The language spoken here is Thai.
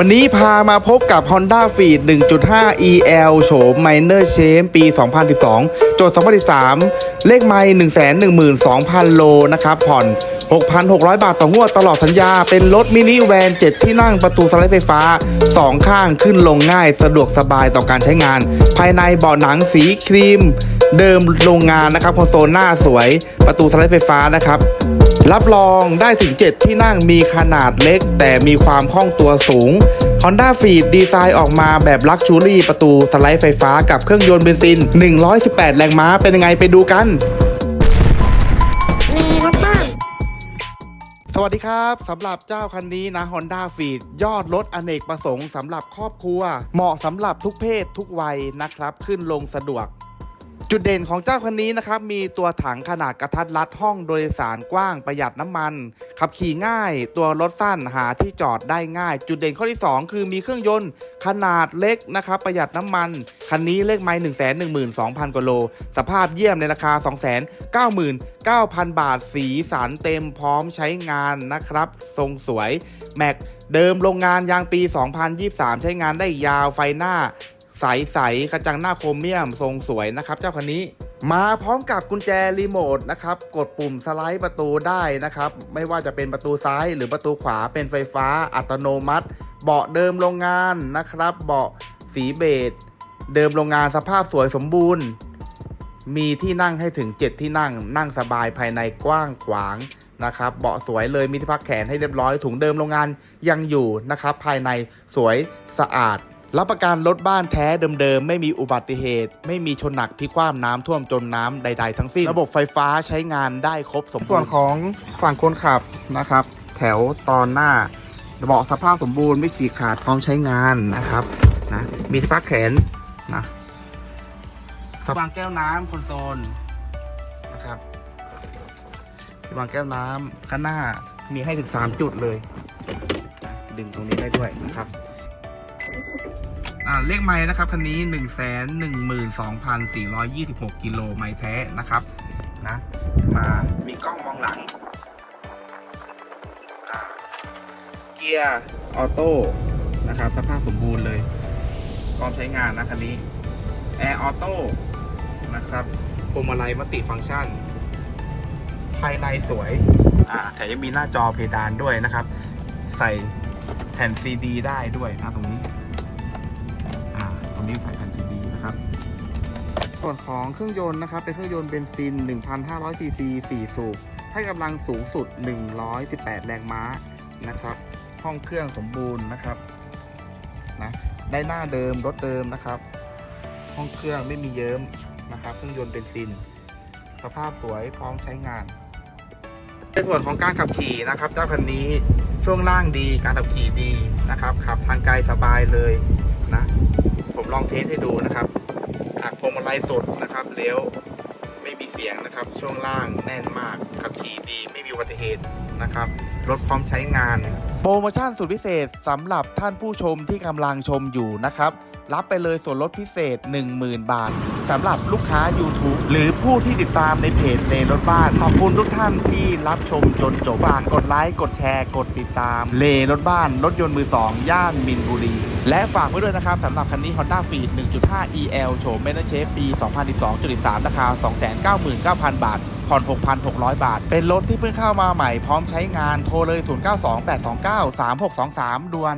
วันนี้พามาพบกับ Honda f e e d 1.5 EL โฉม Minor Shape ปี 2012 โจทย์ 2013 เลขไมล์112,000 โลนะครับ ผ่อน 6,600 บาทต่องวดตลอดสัญญา เป็นรถมินิแวน7ที่นั่งประตูสไลด์ไฟฟ้า 2 ข้างขึ้นลงง่ายสะดวกสบายต่อการใช้งาน ภายในเบาะหนังสีครีม เดิมโรงงานนะครับคอนโซลหน้าสวย ประตูสไลด์ไฟฟ้านะครับรับรองได้ถึง 7 ที่นั่งมีขนาดเล็ก แต่มีความคล่องตัวสูง Honda f e e d ดีไซน์ออกมาแบบลักชูรี่ประตูสไลด์ไฟฟ้ากับเครื่องยนต์เบนซิน 118 แรงม้าเป็นยังไงไปดูกัน สวัสดีครับสำหรับเจ้าคันนี้นะ Honda f e e d ยอดรถอเนกประสงค์สำหรับครอบครัว เหมาะสำหรับทุกเพศทุกวัยนะครับ ขึ้นลงสะดวก จุดเด่นของเจ้าคันนี้นะครับมีตัวถังขนาดกระทัดรัดห้องโดยสารกว้างประหยัดน้ำมัน ขับขี่ง่าย ตัวรถสั้นหาที่จอดได้ง่าย จุดเด่นข้อที่ 2 คือมีเครื่องยนต์ขนาดเล็กนะครับประหยัดน้ำมัน คันนี้เลขไมล์1 1 2 0 0 0 กว่าโล สภาพเยี่ยมในราคา 299,000 บาทสีสันเต็มพร้อมใช้งานนะครับ ทรงสวยแม็กเดิมโรงงานยางปี 2023 ใช้งานได้ยาวไฟหน้า ใสๆกระจังหน้าโครเมียมทรงสวยนะครับ เจ้าคันนี้มาพร้อมกับกุญแจรีโมทนะครับ กดปุ่มสไลด์ประตูได้นะครับ ไม่ว่าจะเป็นประตูซ้ายหรือประตูขวาเป็นไฟฟ้าอัตโนมัติ เบาะเดิมโรงงานนะครับ เบาะสีเบจเดิมโรงงานสภาพสวยสมบูรณ์ มีที่นั่งให้ถึง 7 ที่นั่ง นั่งสบายภายในกว้างขวางนะครับ เบาะสวยเลยมีที่พักแขนให้เรียบร้อยถุงเดิมโรงงานยังอยู่นะครับ ภายในสวยสะอาด รับประกันรถบ้านแท้เดิมๆ ไม่มีอุบัติเหตุ ไม่มีชนหนักพลิกคว่ำน้ำท่วมจมน้ำใด ๆ ทั้งสิ้น ระบบไฟฟ้าใช้งานได้ครบสมบูรณ์ ส่วนของฝั่งคนขับนะครับ แถวตอนหน้าเบาะสภาพสมบูรณ์ไม่ฉีกขาดพร้อมใช้งานนะครับนะมีที่พักแขนนะวางแก้วน้ำคอนโซลนะครับวางแก้วน้ำข้างหน้ามีให้ถึง 3 จุดเลย ดึงตรงนี้ได้ด้วยนะครับ อ่าเลขไม้นะครับคันนี้ 1 1 2 4 2 6 กิโลไม้แท้นะครับนะมามีกล้องมองหลัง เกียร์ออโต้นะครับสภาพสมบูรณ์เลยพร้อมใช้งานนะคันนี้แอร์ออโต้นะครับพวงมาลัยมัลติฟังก์ชัน ภายในสวยอ่าแถมยังมีหน้าจอเพดานด้วยนะครับ ใส่แผ่นซีดีได้ด้วยนะตรงนี้ นี้ส่แผ่นซีดีนะครับ ส่วนของเครื่องยนต์นะครับ เป็นเครื่องยนต์เบนซิน 1,500ซีซี4สูบ ให้กำลังสูงสุด 118 แรงม้านะครับ ห้องเครื่องสมบูรณ์นะครับ นะได้หน้าเดิมรถเดิมนะครับ ห้องเครื่องไม่มีเยิ้มนะครับ เครื่องยนต์เบนซิน สภาพสวยพร้อมใช้งาน ในส่วนของการขับขี่นะครับเจ้าคันนี้ช่วงล่างดีการขับขี่ดีนะครับขับทางไกลสบายเลยนะ ผมลองเทสให้ดูนะครับหักพวงมาลัยสดนะครับเลี้ยวไม่มีเสียงนะครับ ช่วงล่างแน่นมากขับขี่ดีไม่มีอุบัติเหตุนะครับรถพร้อมใช้งานโปรโมชั่นสุดพิเศษสำหรับท่านผู้ชมที่กำลังชมอยู่นะครับ รับไปเลยส่วนลดพิเศษ 10,000 บาทสำหรับลูกค้า YouTube หรือผู้ที่ติดตามในเพจเลรถบ้าน ขอบคุณทุกท่านที่รับชมจนจบฝากกดไลค์ กดแชร์ กดติดตาม เลรถบ้าน รถยนต์มือ 2 ย่านมินบุรี และฝากไว้ด้วยนะครับสำหรับคันนี้ Honda Freed 1.5 EL โฉม m e n a c h e ปี 2012.3 ราคา 299,000 บาท ผ่อน 6,600 บาท เป็นรถที่เพิ่งเข้ามาใหม่พร้อมใช้งานโทรเลย 0928293623ด่วน